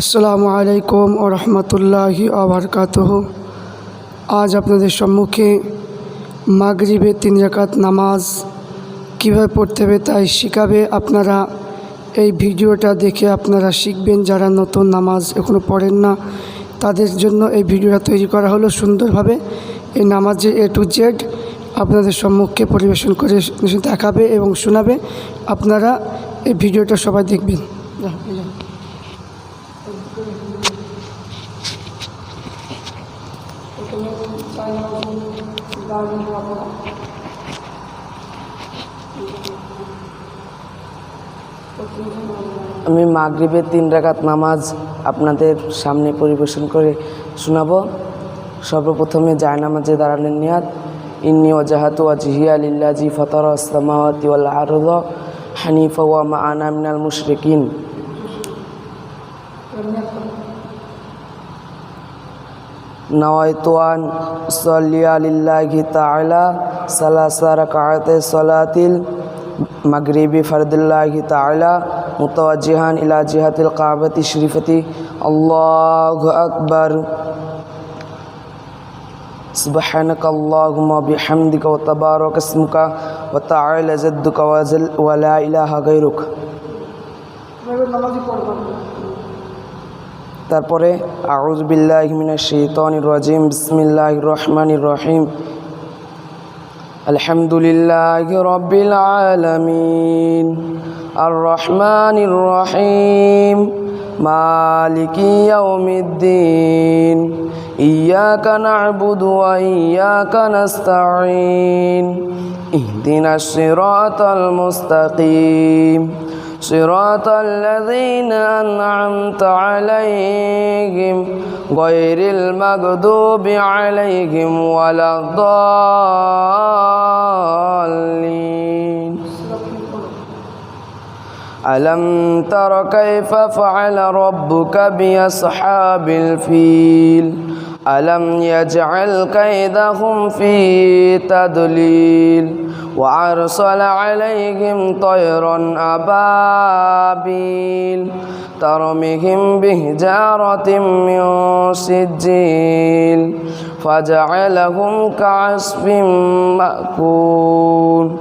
আসসালামু আলাইকুম ও রহমতুল্লাহি আবরকাতহ আজ আপনাদের সম্মুখে মাগরিবে তিন রাকাত নামাজ কীভাবে পড়তে হবে তাই শিখাবে আপনারা। এই ভিডিওটা দেখে আপনারা শিখবেন যারা নতুন নামাজ এখনও পড়েন না, তাদের জন্য এই ভিডিওটা তৈরি করা হলো সুন্দরভাবে। এই নামাজের এ টু জেড আপনাদের সম্মুখে পরিবেশন করে দেখাবে এবং শোনাবে। আপনারা এই ভিডিওটা সবাই দেখবেন। আমি মাগরিবের তিন রাকাত নামাজ আপনাদের সামনে পরিবেশন করে শোনাবো। সর্বপ্রথমে যায় নামাজে দাঁড়ানোর নিয়াত ইন্নি ওজাহাতু ওয়াজহিয়া লিল্লাজি ফতর আসসামাওয়াতি ওয়াল হানিফা ওয়া মা আনা মিনাল মুশরিকিন। نويت أن أصلي لله تعالى ثلاث ركعات صلاة المغرب فرد الله تعالى متوجها إلى جهة الكعبة الشريفة الله أكبر سبحانك اللهم بحمدك وتبارك اسمك وتعالى جدك وزل ولا إله غيرك তারপরে আউজবিল্লাহ মিনাশ শাইতানির রাজিম, বিসমিল্লাহির রহমানির রহিম। আলহামদুলিল্লাহ রব্বিল আলামিন। আর রহমানির রহিম। মালিকি ইয়াউমিদ্দিন। ইয়াকা না'বুদু ওয়া ইয়াকা নাস্তাঈন। ইহদিনাশ সিরাতাল মুস্তাকিম। صراط الذين أنعمت عليهم غير المغضوب عليهم ولا الضالين ألم تر كيف فعل ربك بأصحاب الفيل ألم يجعل كيدهم في تدليل وأرسل عليهم طيرا أبابيل ترمهم بهجارة من سجيل فجعلهم كعصف مأكول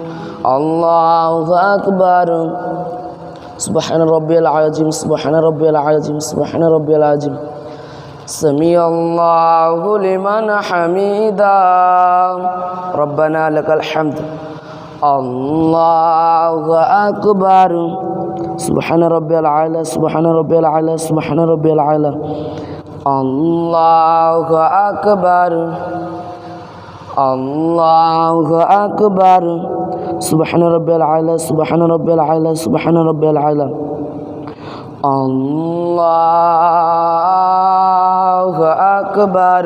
الله أكبر سبحان ربي العظيم سبحان ربي العظيم سبحان ربي العظيم سمي الله لمن حميدا ربنا لك الحمد الله أكبر سبحان ربي العالى سبحان ربي العالى سبحان ربي العالى الله أكبر الله أكبر سبحان ربي العالى سبحان ربي العالى سبحان ربي العالى الله أكبر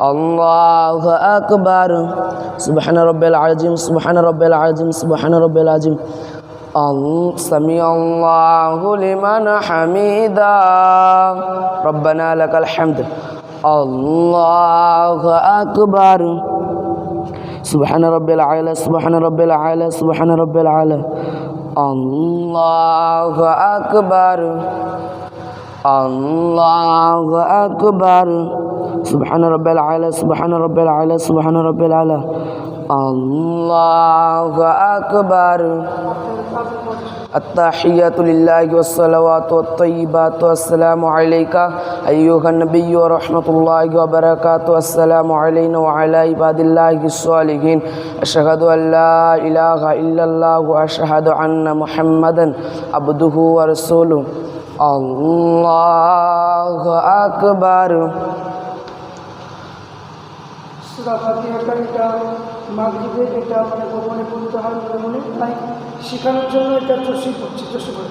الله أكبر. سبحان ربي العظيم سبحان ربي العظيم سبحان ربي العظيم. سمع الله لمن حميدا ربنا لك الحمد. الله أكبر. سبحان ربي العالى سبحان ربي العالى سبحان ربي العالى الله أكبر. الله أكبر. سبحان ربي العالى سبحان ربي العالى سبحان ربي العالى الله أكبر التحيات لله والصلوات والطيبات والسلام عليك أيها النبي ورحمة الله وبركاته السلام علينا وعلى عباد الله الصالحين أشهد أن لا إله إلا الله وأشهد أن محمدا عبده ورسوله الله أكبر সুরা এটা মাগরিবের এটা মানে গোপনে পড়তে হয় মনে তাই শেখানোর জন্য এটা চষি করছি চষি করে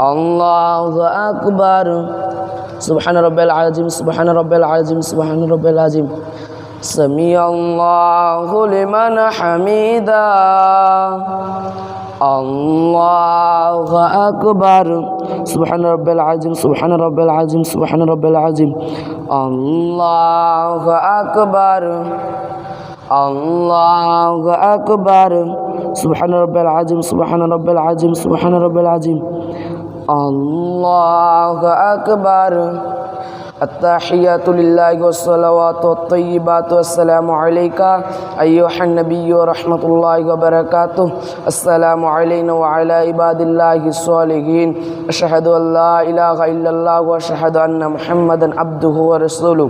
الله أكبر. سبحان رب العظيم سبحان رب العظيم سبحان رب العظيم. سمي الله لمن حميدا. الله أكبر. سبحان رب العظيم سبحان رب العظيم سبحان رب العظيم. الله أكبر. الله أكبر سبحان رب العظيم سبحان رب العظيم سبحان رب العظيم الله أكبر التحيات لله والصلوات والطيبات والسلام عليك أيها النبي ورحمة الله وبركاته السلام علينا وعلى عباد الله الصالحين أشهد أن لا إله إلا الله وأشهد أن محمدا عبده ورسوله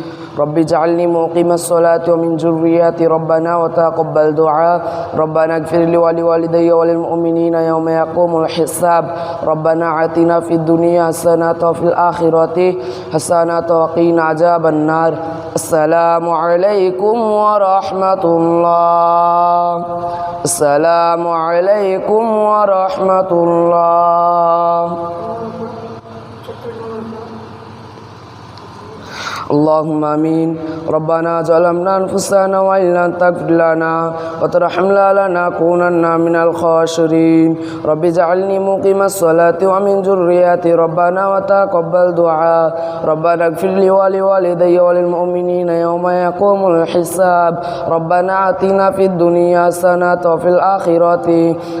رب اجعلني مقيم الصلاة ومن ذرياتي ربنا وتقبل دعاء. ربنا اغفر لي ولوالدي وللمؤمنين يوم يقوم الحساب. ربنا آتنا في الدنيا حسنة وفي الآخرة حسنة وقنا عذاب النار. السلام عليكم ورحمة الله. السلام عليكم ورحمة الله. اللهم آمين. ربنا ظلمنا أنفسنا وإن لم تغفر لنا وترحمنا لنكونن من الخاسرين. رب اجعلني مقيم الصلاة ومن ذريتي. ربنا وتقبل دعاء. ربنا اغفر لي ولوالدي وللمؤمنين يوم يقوم الحساب. ربنا آتنا في الدنيا حسنة وفي الآخرة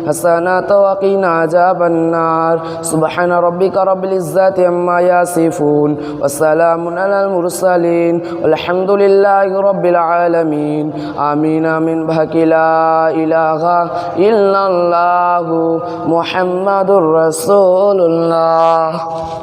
حسنة وقنا عذاب النار. سبحان ربك رب العزة عما يصفون. وسلام على المرسلين والحمد لله رب العالمين آمين آمين بحق لا إله إلا الله محمد رسول الله